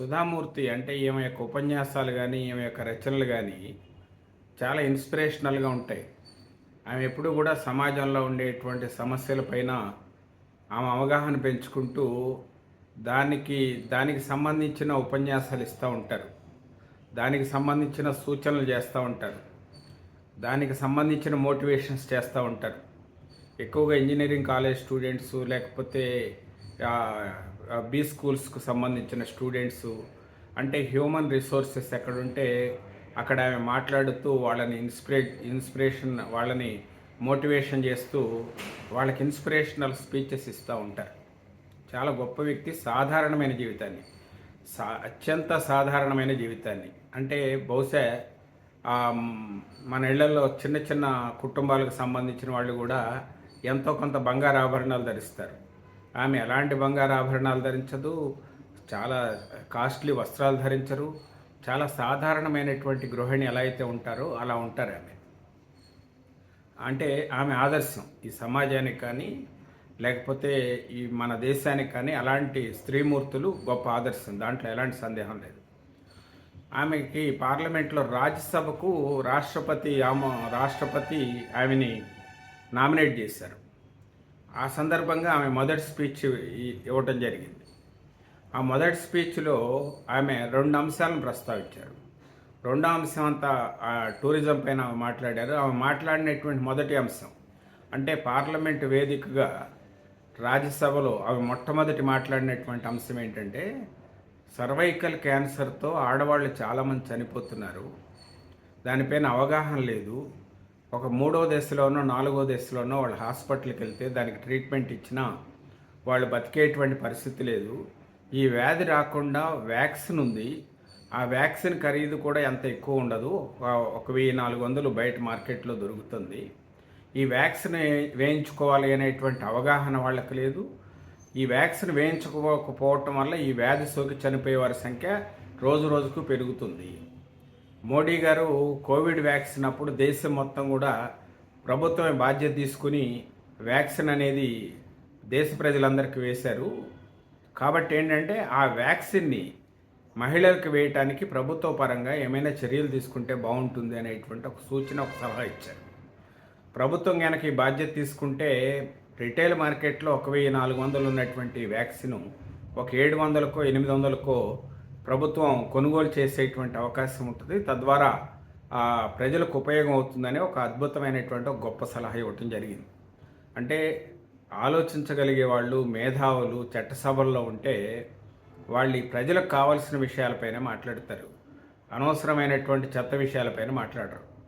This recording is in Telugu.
సుధామూర్తి అంటే ఈమె యొక్క ఉపన్యాసాలు కానీ ఈమె యొక్క రచనలు కానీ చాలా ఇన్స్పిరేషనల్గా ఉంటాయి. ఆమె ఎప్పుడూ కూడా సమాజంలో ఉండేటువంటి సమస్యలపైన ఆమె అవగాహన పెంచుకుంటూ దానికి దానికి సంబంధించిన ఉపన్యాసాలు ఇస్తూ ఉంటారు. దానికి సంబంధించిన సూచనలు చేస్తూ ఉంటారు. దానికి సంబంధించిన మోటివేషన్స్ చేస్తూ ఉంటారు. ఎక్కువగా ఇంజనీరింగ్ కాలేజ్ స్టూడెంట్స్ లేకపోతే బీ స్కూల్స్కు సంబంధించిన స్టూడెంట్స్ అంటే హ్యూమన్ రిసోర్సెస్ ఎక్కడుంటే అక్కడ ఆమె మాట్లాడుతూ వాళ్ళని ఇన్స్పిరే ఇన్స్పిరేషన్ వాళ్ళని మోటివేషన్ చేస్తూ వాళ్ళకి ఇన్స్పిరేషనల్ స్పీచెస్ ఇస్తూ ఉంటారు. చాలా గొప్ప వ్యక్తి సాధారణమైన జీవితాన్ని. సా అత్యంత సాధారణమైన జీవితాన్ని. అంటే బహుశా మన ఇళ్ళలో చిన్న చిన్న కుటుంబాలకు సంబంధించిన వాళ్ళు కూడా ఎంతో కొంత బంగారు ఆభరణాలు ధరిస్తారు. ఆమె ఎలాంటి బంగారు ఆభరణాలు ధరించదు చాలా కాస్ట్లీ వస్త్రాలు ధరించరు చాలా సాధారణమైనటువంటి గృహిణి ఎలా అయితే ఉంటారో అలా ఉంటారు ఆమె. అంటే ఆమె ఆదర్శం ఈ సమాజానికి కానీ లేకపోతే ఈ మన దేశానికి కానీ అలాంటి స్త్రీమూర్తులు గొప్ప ఆదర్శం దాంట్లో ఎలాంటి సందేహం లేదు. ఆమెకి పార్లమెంట్లో రాజ్యసభకు రాష్ట్రపతి ఆమె రాష్ట్రపతి ఆమెని నామినేట్ చేశారు. ఆ సందర్భంగా ఆమె మొదటి స్పీచ్ ఇవ్వటం జరిగింది. ఆ మొదటి స్పీచ్లో ఆమె రెండు అంశాలను ప్రస్తావించారు. రెండో అంశం అంతా ఆ టూరిజం పైన ఆమె మాట్లాడారు. ఆమె మాట్లాడినటువంటి మొదటి అంశం అంటే పార్లమెంట్ వేదికగా రాజ్యసభలో ఆమె మొట్టమొదటి మాట్లాడినటువంటి అంశం ఏంటంటే సర్వైకల్ క్యాన్సర్తో ఆడవాళ్ళు చాలామంది చనిపోతున్నారు. దానిపైన అవగాహన లేదు. ఒక మూడో దశలోనో నాలుగో దశలోనో వాళ్ళు హాస్పిటల్కి వెళ్తే దానికి ట్రీట్మెంట్ ఇచ్చినా వాళ్ళు బతికేటువంటి పరిస్థితి లేదు. ఈ వ్యాధి రాకుండా వ్యాక్సిన్ ఉంది. ఆ వ్యాక్సిన్ ఖరీదు కూడా ఎంత ఎక్కువ ఉండదు. ఒక- ఒక వెయ్యి నాలుగు వందలు బయట మార్కెట్లో దొరుకుతుంది. ఈ వ్యాక్సిన్ వేయించుకోవాలి అనేటువంటి అవగాహన వాళ్ళకి లేదు. ఈ వ్యాక్సిన్ వేయించుకోకపోవటం వల్ల ఈ వ్యాధి సోకి చనిపోయే వారి సంఖ్య రోజు రోజుకు పెరుగుతుంది. మోడీ గారు కోవిడ్ వ్యాక్సిన్ అప్పుడు దేశం మొత్తం కూడా ప్రభుత్వమే బాధ్యత తీసుకుని వ్యాక్సిన్ అనేది దేశ ప్రజలందరికీ వేశారు. కాబట్టి ఏంటంటే ఆ వ్యాక్సిన్ని మహిళలకు వేయటానికి ప్రభుత్వ పరంగా ఏమైనా చర్యలు తీసుకుంటే బాగుంటుంది అనేటువంటి ఒక సూచన ఒక సలహా ఇచ్చారు. ప్రభుత్వం కనుక ఈ బాధ్యత తీసుకుంటే రిటైల్ మార్కెట్లో ఒక వెయ్యి నాలుగు వందలు ఉన్నటువంటి వ్యాక్సిన్ ఒక ఏడు వందలకో ఎనిమిది వందలకో ప్రభుత్వం కొనుగోలు చేసేటువంటి అవకాశం ఉంటుంది. తద్వారా ఆ, ప్రజలకు ఉపయోగం అవుతుందని ఒక అద్భుతమైనటువంటి ఒక గొప్ప సలహా ఇవ్వటం జరిగింది. అంటే ఆలోచించగలిగే వాళ్ళు మేధావులు చట్టసభల్లో ఉంటే వాళ్ళు ప్రజలకు కావాల్సిన విషయాలపైన మాట్లాడతారు. అనవసరమైనటువంటి చెత్త విషయాలపైన మాట్లాడరు.